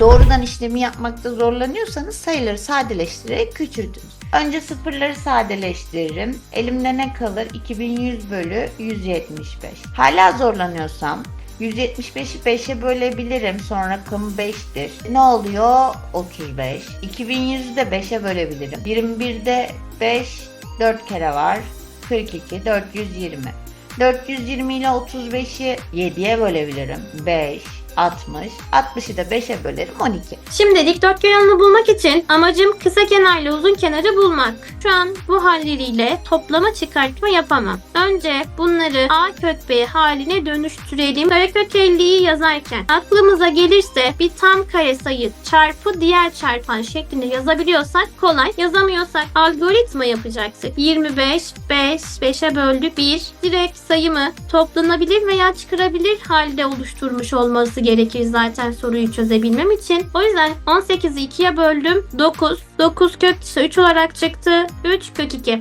Doğrudan işlemi yapmakta zorlanıyorsanız sayıları sadeleştirerek küçültünüz. Önce sıfırları sadeleştiririm. Elimde ne kalır? 2100 bölü 175. Hala zorlanıyorsam 175'i 5'e bölebilirim. Sonra rakamı 5'tir. Ne oluyor? 35. 2100'ü de 5'e bölebilirim. 21'de 5 4 kere var. 42 420. 420 ile 35'i 7'ye bölebilirim. 5 60. 60'ı da 5'e bölerim 12. Şimdi dikdörtgen alanı bulmak için amacım kısa kenarla uzun kenarı bulmak. Şu an bu halleriyle toplama çıkartma yapamam. Önce bunları a kök b haline dönüştürelim. Karekök 50'yi yazarken aklımıza gelirse bir tam kare sayı çarpı diğer çarpan şeklinde yazabiliyorsak kolay. Yazamıyorsak algoritma yapacaktık. 25, 5, 5'e böldük 1. Direkt sayımı toplanabilir veya çıkarabilir halde oluşturmuş olması gerekir zaten soruyu çözebilmem için. O yüzden 18'i 2'ye böldüm. 9. 9 kök ise 3 olarak çıktı. 3 kök 2.